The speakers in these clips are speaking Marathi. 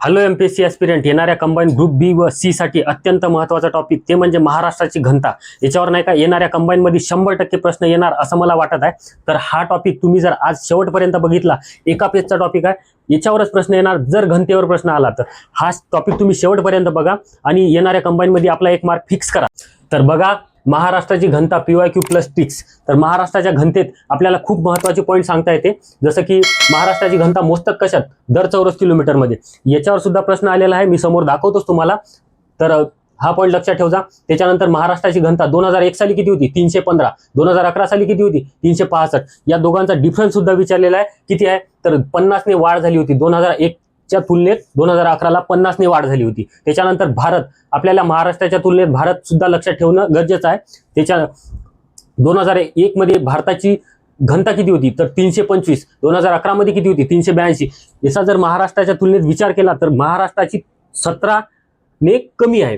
Hello M P S C aspirant येणाऱ्या कंबाईन ग्रुप बी व सी साठी अत्यंत महत्त्वाचा टॉपिक ते म्हणजे महाराष्ट्राची घनता. याच्यावर नाही का येणाऱ्या कंबाईनमध्ये शंभर टक्के प्रश्न येणार असं मला वाटत आहे. तर हा टॉपिक तुम्ही जर आज शेवटपर्यंत बघितला एका पेजचा टॉपिक आहे याच्यावरच प्रश्न येणार जर घनतेवर प्रश्न आला तर. हा टॉपिक तुम्ही शेवटपर्यंत बघा आणि येणाऱ्या कंबाईनमध्ये आपला एक मार्क फिक्स करा. तर बघा महाराष्ट्राची घनता P Y Q plus tricks तर महाराष्ट्राच्या घनतेत आपल्याला खूप महत्त्वाचे पॉईंट सांगता येते. जसं की महाराष्ट्राची घनता मोजतात कशात? दर चौरस किलोमीटरमध्ये याच्यावर सुद्धा प्रश्न आलेला आहे. मी समोर दाखवतोच तुम्हाला. तर हा पॉईंट लक्षात ठेवजा. त्याच्यानंतर महाराष्ट्राची घनता दोन हजार एक साली किती होती? तीनशे पंधरा. दोन हजार अकरा साली किती होती? तीनशे पासष्ट. या दोघांचा डिफरन्स सुद्धा विचारलेला आहे. किती आहे? तर पन्नासने वाढ झाली होती दोन हजार एक च्या तुलनेत दोन हजार अकराला पन्नासने वाढ झाली होती. त्याच्यानंतर भारत आपल्याला महाराष्ट्राच्या तुलनेत भारत सुद्धा लक्षात ठेवणं गरजेचं आहे. त्याच्या दोन हजार एक मध्ये भारताची घनता किती होती? तर तीनशे पंचवीस. दोन हजार अकरा मध्ये किती होती? तीनशे ब्याऐंशी. याचा जर महाराष्ट्राच्या तुलनेत विचार केला तर महाराष्ट्राची सतरा ने कमी आहे.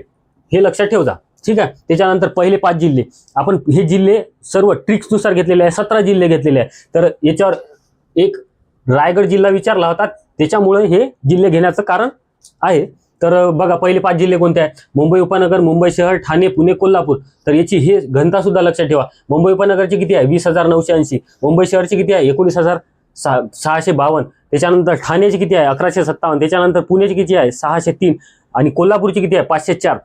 हे लक्षात ठेवजा. ठीक आहे? त्याच्यानंतर पहिले पाच जिल्हे. आपण हे जिल्हे सर्व ट्रिक्सनुसार घेतलेले आहे सतरा जिल्हे घेतलेले आहे. तर याच्यावर एक रायगड जिल्हा विचारला होता. त्याच्यामुळे हे जिल्हे घेण्याचं कारण आहे. तर बघा पहिले पाच जिल्हे कोणते आहेत? मुंबई उपनगर मुंबई शहर ठाणे पुणे कोल्हापूर. तर याची हे घनता सुद्धा लक्षात ठेवा. मुंबई उपनगरची किती आहे? वीस हजार नऊशे ऐंशी. मुंबई शहरची किती आहे? एकोणीस हजार सहा सहाशे बावन्न. त्याच्यानंतर ठाण्याची किती आहे? अकराशे सत्तावन्न. त्याच्यानंतर पुण्याची किती आहे? सहाशे तीन. आणि कोल्हापूरची किती आहे? पाचशे चार.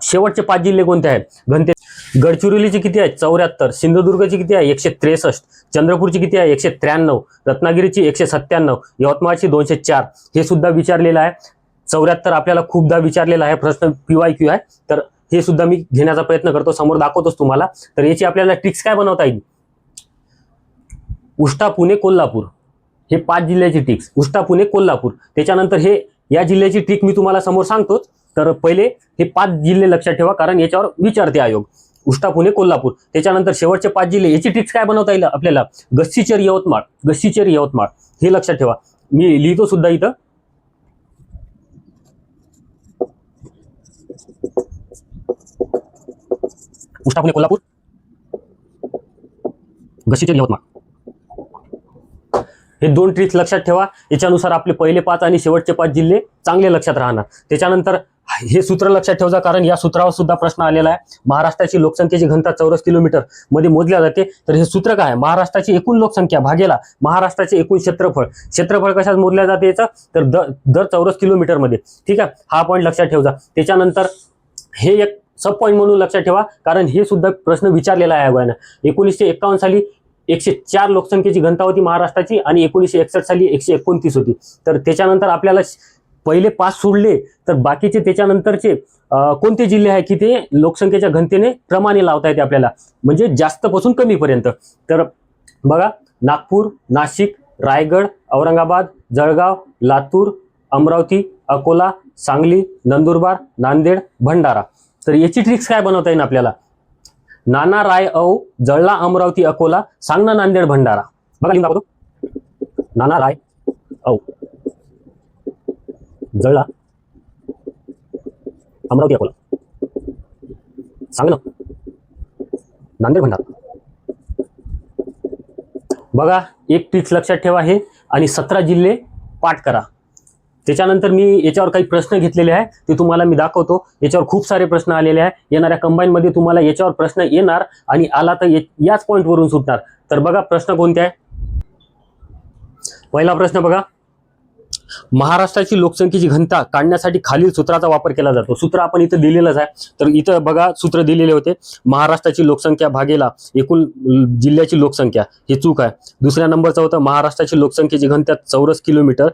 शेवटचे पाच जिल्हे कोणते आहेत? घनते गडचिरोलीची किती आहे? चौऱ्याहत्तर. सिंधुदुर्गची किती आहे? एकशे त्रेसष्ट. चंद्रपूरची किती आहे? एकशे त्र्याण्णव. रत्नागिरीची एकशे सत्त्याण्णव. यवतमाळची दोनशे चार. हे सुद्धा विचारलेलं आहे. चौऱ्याहत्तर आपल्याला खूपदा विचारलेला आहे. प्रश्न पीवाय क्यू आहे. तर हे सुद्धा मी घेण्याचा प्रयत्न करतो. समोर दाखवतोच तुम्हाला. तर याची आपल्याला ट्रिक्स काय बनवता येईल? उष्टा पुणे कोल्हापूर. हे पाच जिल्ह्याची ट्रिक्स उष्टा पुणे कोल्हापूर. त्याच्यानंतर हे या जिल्ह्याची ट्रिक मी तुम्हाला समोर सांगतोच. तर पहिले हे पाच जिल्हे लक्षात ठेवा. कारण याच्यावर विचारते आयोग. उष्टा पुणे कोल्हापूर. त्याच्यानंतर शेवटचे पाच जिल्हे याची ट्रिक्स काय बनवता येईल आपल्याला? गस्सीचेर यवतमाळ. गस्सीचेर यवतमाळ. हे लक्षात ठेवा. मी लिहितो सुद्धा इथं. उष्टा पुणे कोल्हापूर. गस्सीचेर यवतमाळ. हे दोन ट्रिक्स लक्षात ठेवा. याच्यानुसार आपले पहिले पाच आणि शेवटचे पाच जिल्हे चांगले लक्षात राहणार. त्याच्यानंतर हे सूत्र लक्षात ठेवजा कारण या सूत्रावर सुद्धा प्रश्न आलेला आहे. महाराष्ट्राची लोकसंख्येची घनता चौरस किलोमीटरमध्ये मोजल्या जाते. तर हे सूत्र काय? आहे? महाराष्ट्राची एकूण लोकसंख्या भागेला महाराष्ट्राचे एकूण क्षेत्रफळ. क्षेत्रफळ कशात मोजल्या जाते याचं? तर दर दर चौरस किलोमीटरमध्ये ठीक आहे? हा पॉईंट लक्षात ठेवजा. त्याच्यानंतर हे एक सब पॉईंट म्हणून लक्षात ठेवा कारण हे सुद्धा प्रश्न विचारलेला आहे आयोगानं एकोणीसशे एकावन्न साली एकशे चार लोकसंख्येची घनता होती महाराष्ट्राची आणि एकोणीसशे एकसष्ट साली एकशे एकोणतीस होती. तर त्याच्यानंतर आपल्याला पहिले पाच सोडले तर बाकीचे त्याच्यानंतरचे कोणते जिल्हे आहे की ते लोकसंख्येच्या घनतेने क्रमाने लावता येते आपल्याला? म्हणजे जास्तपासून कमीपर्यंत. तर बघा नागपूर नाशिक रायगड औरंगाबाद जळगाव लातूर अमरावती अकोला सांगली नंदुरबार नांदेड भंडारा. तर याची ट्रिक्स काय बनवता येईल आपल्याला? नाना राय औ जळला अमरावती अकोला सांगना नांदेड भंडारा. बघा लिहून दाखवतो. नाना राय औ. जळला. अमरावती अकोला. सांग ना हो. नांदेड भंडारा. बघा एक ट्रिक्स लक्षात ठेवा हे आणि सतरा जिल्हे पाठ करा. त्याच्यानंतर मी याच्यावर काही प्रश्न घेतलेले आहे ते तुम्हाला मी दाखवतो. याच्यावर खूप सारे प्रश्न आलेले आहे येणाऱ्या कंबाईनमध्ये तुम्हाला याच्यावर प्रश्न येणार आणि आला तर याच पॉईंटवरून सुटणार. तर बघा प्रश्न कोणते आहे पहिला प्रश्न बघा. महाराष्ट्राची लोकसंख्येची घनता काढण्यासाठी खालील सूत्राचा वापर केला जातो. सूत्र आपण इथं दिलेलंच आहे. तर इथं बघा सूत्र दिलेले होते. महाराष्ट्राची लोकसंख्या भागेला एकूण जिल्ह्याची लोकसंख्या. हे चूक आहे. दुसऱ्या नंबरचं होतं महाराष्ट्राची लोकसंख्येची घनता चौरस किलोमीटर.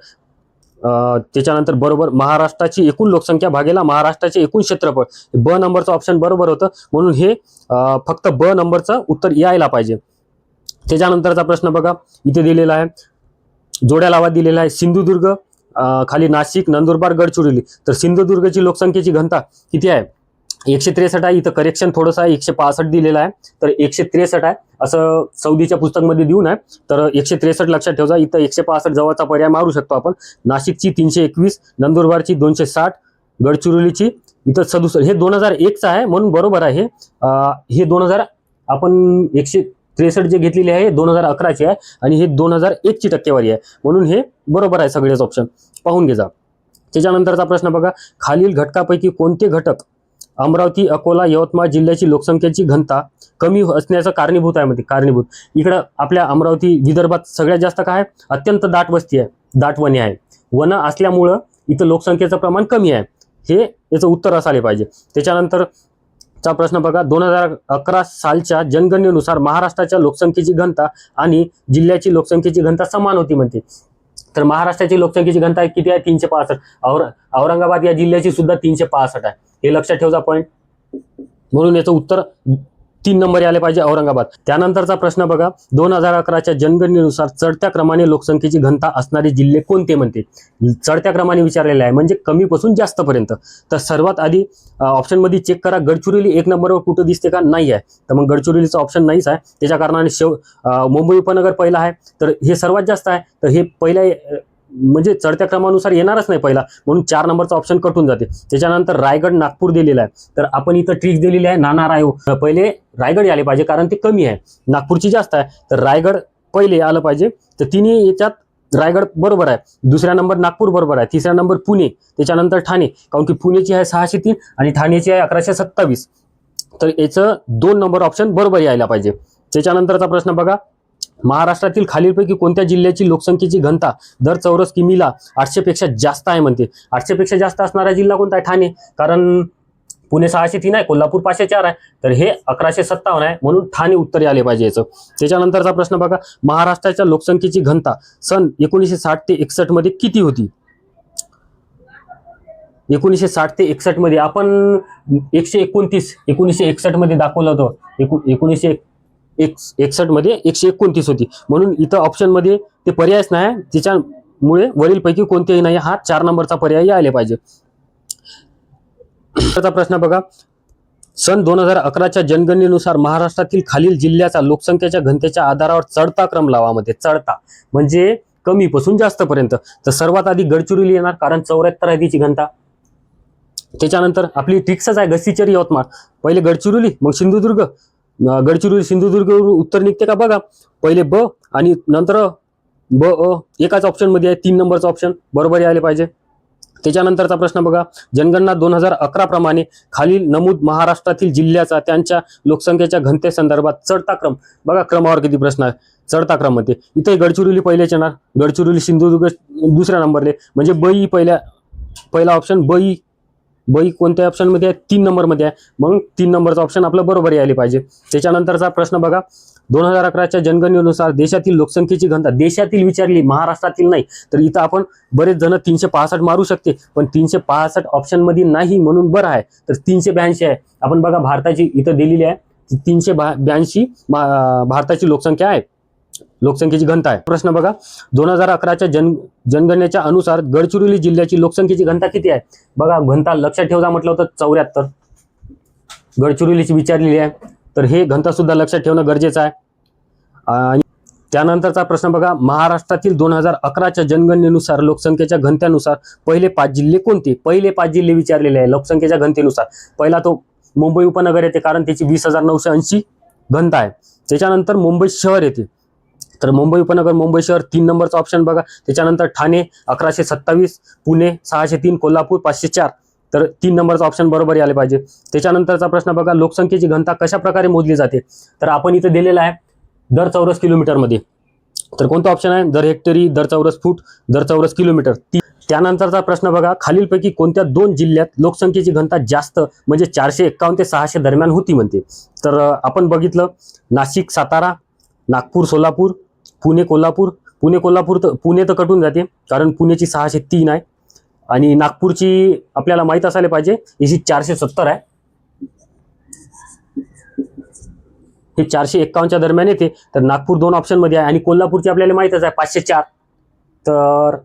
त्याच्यानंतर बरोबर महाराष्ट्राची एकूण लोकसंख्या भागेला महाराष्ट्राचे एकूण क्षेत्रफळ. ब नंबरचं ऑप्शन बरोबर होतं. म्हणून हे फक्त ब नंबरचं उत्तर यायला पाहिजे. त्याच्यानंतरचा प्रश्न बघा. इथे दिलेला आहे. जोड्या लावा दिलेला आहे सिंधुदुर्ग खाली नाशिक नंदुरबार गडचिरोली. तर सिंधुदुर्गची लोकसंख्येची घनता किती आहे? एकशे त्रेसष्ट आहे. इथं करेक्शन थोडंसं आहे. एकशे पासष्ट दिलेलं आहे. तर एकशे त्रेसष्ट आहे. असं सौदीच्या पुस्तकमध्ये देऊन आहे. तर एकशे त्रेसष्ट लक्षात ठेवा. इथं एकशे पासष्ट जवळचा पर्याय मारू शकतो आपण. नाशिकची तीनशे एकवीस नंदुरबारची दोनशे साठ गडचिरोलीची इथं सदुसष्ट. हे दोन हजार एकचं आहे. म्हणून बरोबर आहे हे दोन हजार आपण एकशे त्रेसष्ट जे घेतलेले आहे दोन हजार अकराचे आहे आणि हे दोन हजार एकची टक्केवारी आहे. म्हणून हे बरोबर आहे सगळेच ऑप्शन पाहून घे जा. त्याच्यानंतरचा प्रश्न बघा. खालील घटकापैकी कोणते घटक अमरावती अकोला यवतमाळ जिल्ह्याची लोकसंख्येची घनता कमी असण्याचं कारणीभूत आहे म्हणजे कारणीभूत. इकडं आपल्या अमरावती विदर्भात सगळ्यात जास्त काय आहे? अत्यंत दाट वस्ती आहे. दाट वने आहे. वन असल्यामुळं इथं लोकसंख्येचं प्रमाण कमी आहे. हे याचं उत्तर असायला पाहिजे. त्याच्यानंतर चा प्रश्न बघा. दोन हजार अकरा सालच्या जनगणनेनुसार महाराष्ट्राच्या लोकसंख्येची घनता आणि जिल्ह्याची लोकसंख्येची घनता समान होती म्हणते. तर महाराष्ट्राची लोकसंख्येची घनता किती आहे? तीनशे पासष्ट. और औरंगाबाद या जिल्ह्याची सुद्धा तीनशे पासष्ट आहे. हे लक्षात ठेवजा पॉईंट म्हणून याचं उत्तर तीन नंबर आले पाहिजे औरंगाबाद. त्यानंतरचा प्रश्न बघा. दोन हजार अकराच्या जनगणनेनुसार चढत्या क्रमाने लोकसंख्येची घनता असणारे जिल्हे कोणते म्हणते? चढत्या क्रमाने विचारलेले आहे. म्हणजे कमीपासून जास्तपर्यंत. तर सर्वात आधी ऑप्शनमध्ये चेक करा. गडचिरोली एक नंबरवर कुठं दिसते का? नाही आहे. तर मग गडचिरोलीचा ऑप्शन नाहीच आहे. त्याच्या कारणाने शेव मुंबई उपनगर पहिला आहे. तर हे सर्वात जास्त आहे. तर हे पहिल्या म्हणजे चढत्या क्रमानुसार येणारच नाही पहिला. म्हणून चार नंबरचा ऑप्शन कटून जाते. त्याच्यानंतर रायगड नागपूर दिलेला आहे. तर आपण इथं ट्रिक दिलेली आहे. नाना रायो. पहिले रायगड आले पाहिजे कारण ते कमी आहे. नागपूरची जास्त आहे. तर रायगड पहिले आलं पाहिजे. तर तिन्ही याच्यात रायगड बरोबर आहे. दुसऱ्या नंबर नागपूर बरोबर आहे. तिसरा नंबर पुणे. त्याच्यानंतर ठाणे. कारण की पुणेची आहे सहाशे तीन आणि ठाण्याची आहे अकराशे सत्तावीस. तर याचं दोन नंबर ऑप्शन बरोबर यायला पाहिजे. त्याच्यानंतरचा प्रश्न बघा. महाराष्ट्रातील खालीलपैकी कोणत्या जिल्ह्याची लोकसंख्येची घनता दर चौरस किमीला आठशेपेक्षा जास्त आहे म्हणते? आठशेपेक्षा जास्त असणारा जिल्हा कोणता आहे? ठाणे. कारण पुणे सहाशे तीन आहे कोल्हापूर पाचशे चार आहे. तर हे अकराशे सत्तावन्न आहे म्हणून ठाणे उत्तर आले पाहिजे याचं. त्याच्यानंतरचा प्रश्न बघा. महाराष्ट्राच्या लोकसंख्येची घनता सन एकोणीसशे साठ ते एकसष्टमध्ये किती होती? एकोणीसशे साठ ते एकसष्टमध्ये. आपण एकशे एकोणतीस एकोणीसशे एकसष्टमध्ये दाखवलं होतं. एकू एकोणीसशे एक एकसष्टमध्ये एकशे एकोणतीस होती. म्हणून इथं ऑप्शनमध्ये ते पर्यायच नाही. त्याच्यामुळे वरीलपैकी कोणतेही नाही. हा चार नंबरचा पर्याय यायला पाहिजे. प्रश्न बघा. सन दोन हजार अकराच्या जनगणनेनुसार महाराष्ट्रातील खालील जिल्ह्याचा लोकसंख्येच्या घनतेच्या आधारावर चढता क्रम लावामध्ये. चढता. म्हणजे कमीपासून जास्तपर्यंत. तर सर्वात आधी गडचिरोली येणार कारण चौऱ्याहत्तर आहे तिची घनता. त्याच्यानंतर आपली ट्रिक्सच आहे गस्तीचेरी यवतमाळ. पहिले गडचिरोली मग सिंधुदुर्ग गडचिरोली सिंधुदुर्ग उत्तर निघते का बघा. पहिले ब आणि नंतर ब अ एकाच ऑप्शनमध्ये आहे तीन नंबरचा ऑप्शन बरोबर यायला पाहिजे. त्याच्यानंतरचा प्रश्न बघा. जनगणना दोन हजार अकरा प्रमाणे खालील नमूद महाराष्ट्रातील जिल्ह्याचा त्यांच्या लोकसंख्येच्या घनतेसंदर्भात चढता क्रम. बघा क्रमावर किती प्रश्न आहे. चढता क्रममध्ये इथे गडचिरोली पहिलेच येणार. गडचिरोली सिंधुदुर्ग दुसऱ्या नंबरले म्हणजे बई पहिल्या पहिला ऑप्शन बई बई कोणत्या ऑप्शनमध्ये आहे तीन नंबरमध्ये आहे. मग तीन नंबरचा ऑप्शन आपलं बरोबर यायला पाहिजे. त्याच्यानंतरचा प्रश्न बघा. दोन हजार अकराच्या जनगणनेनुसार देशातील लोकसंख्येची घनता देशातील विचारली महाराष्ट्रातील नाही. तर इथं आपण बरेच जण तीनशे पासष्ट मारू शकते. पण तीनशे पासष्ट ऑप्शनमध्ये नाही म्हणून बरं आहे. तर तीनशे ब्याऐंशी आहे. आपण बघा भारताची इथं दिलेली आहे. तीनशे बा- ब्याऐंशी मा- भारताची लोकसंख्या आहे. लोकसंख्येची घनता आहे. प्रश्न बघा दोन हजार अकराच्या जन जनगणनेच्या अनुसार गडचिरोली जिल्ह्याची लोकसंख्येची घनता किती आहे? बघा घनता लक्षात ठेवता म्हटलं होतं चौऱ्याहत्तर. गडचिरोलीची विचारलेली आहे. तर हे घनता सुद्धा लक्षात ठेवणं गरजेचं आहे. आणि त्यानंतरचा प्रश्न बघा महाराष्ट्रातील दोन हजार अकराच्या जनगणनेनुसार लोकसंख्येच्या घनतेनुसार पहिले पाच जिल्हे कोणते? पहिले पाच जिल्हे विचारलेले आहे लोकसंख्येच्या घनतेनुसार. पहिला तो मुंबई उपनगर येते कारण त्याची वीस हजार नऊशे ऐंशी घनता आहे. त्याच्यानंतर मुंबई शहर येते. तर मुंबई उपनगर मुंबई शहर तीन नंबरचा ऑप्शन बघा. त्याच्यानंतर ठाणे अकराशे सत्तावीस पुणे सहाशे तीन कोल्हापूर पाचशे चार. तर तीन नंबरचा ऑप्शन बरोबर यायला पाहिजे. त्याच्यानंतरचा प्रश्न बघा लोकसंख्येची घनता कशा प्रकारे मोजली जाते? तर आपण इथं दिलेला आहे दर चौरस किलोमीटरमध्ये. तर कोणतं ऑप्शन आहे? दर हेक्टरी दर चौरस फूट दर चौरस किलोमीटर. ती त्यानंतरचा प्रश्न बघा खालीलपैकी कोणत्या दोन जिल्ह्यात लोकसंख्येची घनता जास्त म्हणजे चारशे एक्कावन्न ते सहाशे दरम्यान होती म्हणते? तर आपण बघितलं नाशिक सातारा नागपूर सोलापूर पुणे कोल्हापूर पुणे कोल्हापूर तर पुणे तर कटून जाते कारण पुण्याची सहाशे तीन आहे. आणि नागपूरची आपल्याला माहीत असायला पाहिजे याची चारशे सत्तर आहे. हे चारशे एक्कावन्नच्या दरम्यान येते. तर नागपूर दोन ऑप्शनमध्ये आहे आणि कोल्हापूरची आपल्याला माहीतच आहे पाचशे चार. तर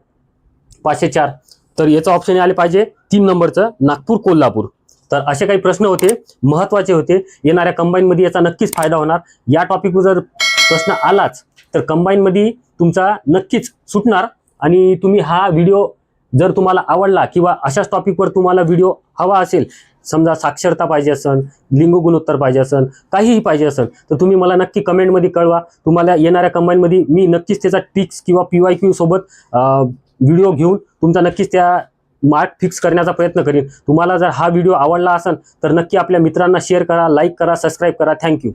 पाचशे चार. तर याचं ऑप्शन आले पाहिजे तीन नंबरचं नागपूर कोल्हापूर. तर असे काही प्रश्न होते महत्त्वाचे होते. येणाऱ्या कंबाईनमध्ये याचा नक्कीच फायदा होणार. या टॉपिकवर जर प्रश्न आलाच तर कंबाईनमध्ये तुमचा नक्कीच सुटणार. आणि तुम्ही हा व्हिडिओ जर तुम्हाला आवडला किंवा अशाच टॉपिकवर तुम्हाला व्हिडिओ हवा असेल समजा साक्षरता पाहिजे असेल लिंग गुणोत्तर पाहिजे असेल काहीही पाहिजे असेल तर तुम्ही मला नक्की कमेंटमध्ये कळवा. तुम्हाला येणाऱ्या कंबाईनमध्ये मी नक्कीच त्याचा टिक्स किंवा पी वाय क्यू सोबत व्हिडिओ घेऊन तुमचा नक्कीच त्या मार्क फिक्स करण्याचा प्रयत्न करीन. तुम्हाला जर हा व्हिडिओ आवडला असेल तर नक्की आपल्या मित्रांना शेअर करा लाईक करा सबस्क्राईब करा. थँक्यू